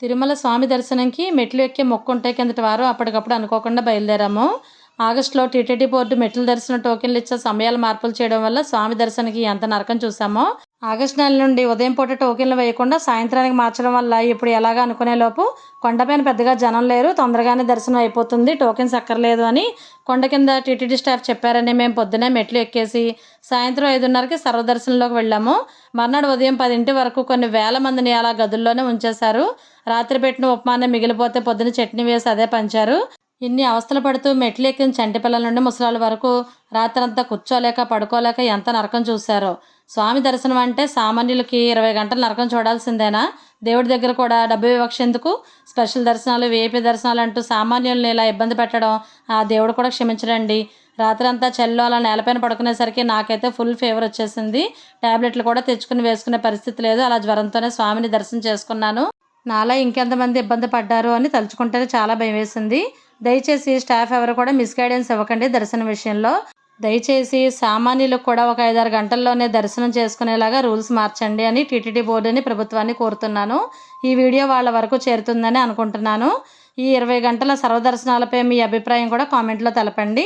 తిరుమల స్వామి దర్శనంకి మెట్లు ఎక్కే మొక్కు ఉంటాయి కిందటి వారు అప్పటికప్పుడు అనుకోకుండా బయలుదేరాము. ఆగస్టులో టీటీడీ బోర్డు మెట్ల దర్శనం టోకెన్లు ఇచ్చే సమయాలు మార్పులు చేయడం వల్ల స్వామి దర్శనానికి ఎంత నరకం చూసామో ఆగస్టు నెల నుండి ఉదయం పూట టోకెన్లు వేయకుండా సాయంత్రానికి మార్చడం వల్ల ఇప్పుడు ఎలాగ అనుకునే లోపు కొండపైన పెద్దగా జనం లేరు తొందరగానే దర్శనం అయిపోతుంది టోకెన్స్ అక్కర్లేదు అని కొండ కింద టీటీడీ స్టాఫ్ చెప్పారని మేము పొద్దునే మెట్లు ఎక్కేసి సాయంత్రం ఐదున్నరకి సర్వదర్శనంలోకి వెళ్ళాము. మర్నాడు ఉదయం పదింటి వరకు కొన్ని వేల మందిని అలా గదుల్లోనే ఉంచేశారు. రాత్రి పెట్టిన ఉప్మానే మిగిలిపోతే పొద్దున చట్నీ వేసి అదే పంచారు. ఇన్ని అవస్థలు పడుతూ మెట్లు ఎక్కిన చంటి పిల్లల నుండి ముసలాల వరకు రాత్రంతా కూర్చోలేక పడుకోలేక ఎంత నరకం చూశారో. స్వామి దర్శనం అంటే సామాన్యులకి ఇరవై గంటలు నరకం చూడాల్సిందేనా? దేవుడి దగ్గర కూడా డబ్బు వివక్ష ఎందుకు? స్పెషల్ దర్శనాలు వేపీ దర్శనాలు అంటూ సామాన్యుల్ని ఇలా ఇబ్బంది పెట్టడం ఆ దేవుడు కూడా క్షమించడండి. రాత్రంతా చెల్లు అలా నేలపైన పడుకునేసరికి నాకైతే ఫుల్ ఫీవర్ వచ్చేసింది. ట్యాబ్లెట్లు కూడా తెచ్చుకుని వేసుకునే పరిస్థితి లేదు. అలా జ్వరంతోనే స్వామిని దర్శనం చేసుకున్నాను. నాలా ఇంకెంతమంది ఇబ్బంది పడ్డారు అని తలుచుకుంటేనే చాలా భయం వేసింది. దయచేసి స్టాఫ్ ఎవరు కూడా మిస్గైడెన్స్ ఇవ్వకండి దర్శనం విషయంలో. దయచేసి సామాన్యులకు కూడా ఒక ఐదారు గంటల్లోనే దర్శనం చేసుకునేలాగా రూల్స్ మార్చండి అని టీటీడీ బోర్డుని ప్రభుత్వాన్ని కోరుతున్నాను. ఈ వీడియో వాళ్ళ వరకు చేరుతుందని అనుకుంటున్నాను. ఈ ఇరవై గంటల సర్వదర్శనాలపై మీ అభిప్రాయం కూడా కామెంట్లో తెలపండి.